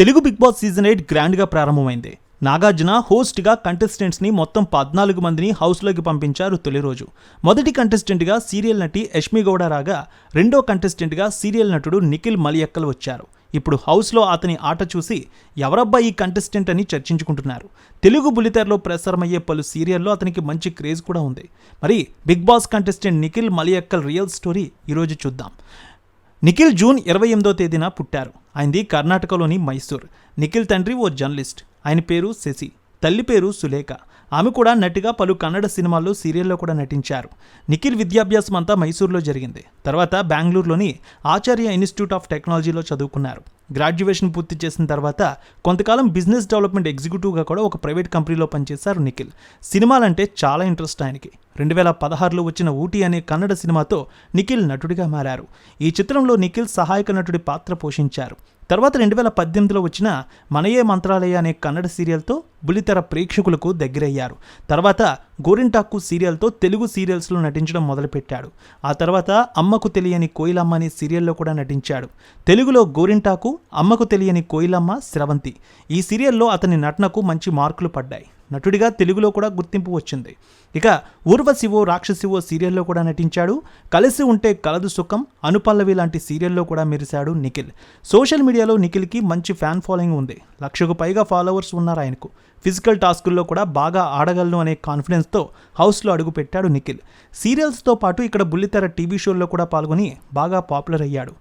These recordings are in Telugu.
Telugu big boss season eight గ్రాండ్గా ప్రారంభమైంది. నాగార్జున హోస్ట్గా కంటెస్టెంట్స్ని మొత్తం పద్నాలుగు మందిని హౌస్లోకి పంపించారు తొలి రోజు. మొదటి కంటెస్టెంట్గా సీరియల్ నటి యష్మి గౌడ రాగా రెండో కంటెస్టెంట్గా సీరియల్ నటుడు నిఖిల్ మలియక్కల్ వచ్చారు. ఇప్పుడు హౌస్లో అతని ఆట చూసి ఎవరబ్బా ఈ కంటెస్టెంట్ అని చర్చించుకుంటున్నారు. తెలుగు బులితెరలో ప్రసారమయ్యే పలు సీరియల్లో అతనికి మంచి క్రేజ్ కూడా ఉంది. మరి big boss contestant Nikhil Maliyakkal real story ఈరోజు చూద్దాం. నిఖిల్ జూన్ ఇరవై ఎనిమిదో తేదీన పుట్టారు. ఆయనది కర్ణాటకలోని మైసూర్. నిఖిల్ తండ్రి ఓ జర్నలిస్ట్. ఆయన పేరు శశి. తల్లి పేరు సులేఖ. ఆమె కూడా నటిగా పలు కన్నడ సినిమాల్లో సీరియల్లో కూడా నటించారు. నిఖిల్ విద్యాభ్యాసం అంతా మైసూర్లో జరిగింది. తర్వాత బెంగళూరులోని ఆచార్య ఇన్స్టిట్యూట్ ఆఫ్ టెక్నాలజీలో చదువుకున్నారు. గ్రాడ్యుయేషన్ పూర్తి చేసిన తర్వాత కొంతకాలం బిజినెస్ డెవలప్మెంట్ ఎగ్జిక్యూటివ్గా కూడా ఒక ప్రైవేట్ కంపెనీలో పనిచేశారు నిఖిల్. సినిమాలంటే చాలా ఇంట్రెస్ట్ ఆయనకి. రెండు వేల పదహారులో వచ్చిన ఊటీ అనే కన్నడ సినిమాతో నిఖిల్ నటుడిగా మారారు. ఈ చిత్రంలో నిఖిల్ సహాయక నటుడి పాత్ర పోషించారు. తర్వాత రెండు వేల పద్దెనిమిదిలో వచ్చిన మనయే మంత్రాలయ అనే కన్నడ సీరియల్తో బుల్లితెర ప్రేక్షకులకు దగ్గరయ్యారు. తర్వాత గోరింటాకు సీరియల్తో తెలుగు సీరియల్స్లో నటించడం మొదలుపెట్టాడు. ఆ తర్వాత అమ్మకు తెలియని కోయిలమ్మ అనే సీరియల్లో కూడా నటించాడు. తెలుగులో గోరింటాకు అమ్మకు తెలియని కోయిలమ్మ స్రవంతి ఈ సీరియల్లో అతని నటనకు మంచి మార్కులు పడ్డాయి. నటుడిగా తెలుగులో కూడా గుర్తింపు వచ్చింది. ఇక ఊర్వశివో రాక్షసివో సీరియల్లో కూడా నటించాడు. కలిసి ఉంటే కలదు సుఖం అనుపల్లవి లాంటి సీరియల్లో కూడా మెరిశాడు నిఖిల్. సోషల్ మీడియాలో నిఖిల్కి మంచి ఫ్యాన్ ఫాలోయింగ్ ఉంది. లక్షకు పైగా ఫాలోవర్స్ ఉన్నారు ఆయనకు. ఫిజికల్ టాస్కుల్లో కూడా బాగా ఆడగలను అనే కాన్ఫిడెన్స్తో హౌస్లో అడుగుపెట్టాడు నిఖిల్. సీరియల్స్తో పాటు ఇక్కడ బుల్లితెర టీవీ షోల్లో కూడా పాల్గొని బాగా పాపులర్ అయ్యాడు.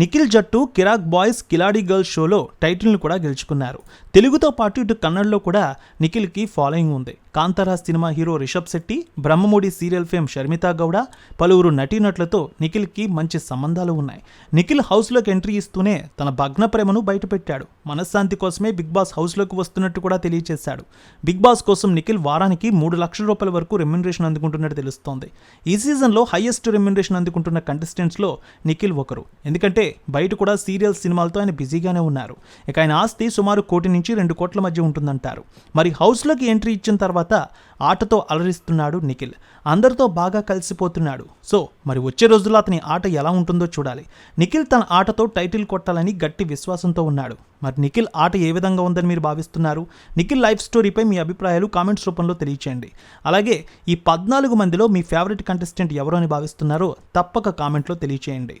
నిఖిల్ జట్టు కిరాక్ బాయ్స్ కిలాడి గర్ల్స్ షోలో టైటిల్ను కూడా గెలుచుకున్నారు. తెలుగుతో పాటు ఇటు కన్నడలో కూడా నిఖిల్కి ఫాలోయింగ్ ఉంది. Kantara cinema hero Rishab Shetty Brahmamudi serial fame Sharmitha Gowda పలువురు నటీనటులతో నిఖిల్కి మంచి సంబంధాలు ఉన్నాయి. నిఖిల్ హౌస్లోకి ఎంట్రీ ఇస్తూనే తన భగ్న ప్రేమను బయటపెట్టాడు. మనశ్శాంతి కోసమే బిగ్ బాస్ హౌస్లోకి వస్తున్నట్టు కూడా తెలియజేశాడు బిగ్ బాస్ కోసం నిఖిల్ వారానికి మూడు లక్షల రూపాయల వరకు రెమ్యునరేషన్ అందుకుంటున్నట్టు తెలుస్తోంది. ఈ సీజన్లో హైయెస్ట్ రెమ్యునరేషన్ అందుకుంటున్న కంటెస్టెంట్స్లో నిఖిల్ ఒకరు. ఎందుకంటే బయట కూడా సీరియల్ సినిమాలతో ఆయన బిజీగానే ఉన్నారు. ఇక ఆయన ఆస్తి సుమారు కోటి నుంచి రెండు కోట్ల మధ్య ఉంటుందంటారు. మరి హౌస్లోకి ఎంట్రీ ఇచ్చిన తర్వాత ఆటతో అలరిస్తున్నాడు నిఖిల్. అందరితో బాగా కలిసిపోతున్నాడు. సో మరి వచ్చే రోజుల్లో అతని ఆట ఎలా ఉంటుందో చూడాలి. నిఖిల్ తన ఆటతో టైటిల్ కొట్టాలని గట్టి విశ్వాసంతో ఉన్నాడు. మరి నిఖిల్ ఆట ఏ విధంగా ఉందని మీరు భావిస్తున్నారు? నిఖిల్ లైఫ్ స్టోరీపై మీ అభిప్రాయాలు కామెంట్స్ రూపంలో తెలియచేయండి. అలాగే ఈ పద్నాలుగు మందిలో మీ ఫేవరెట్ కంటెస్టెంట్ ఎవరు అని భావిస్తున్నారో తప్పక కామెంట్లో తెలియచేయండి.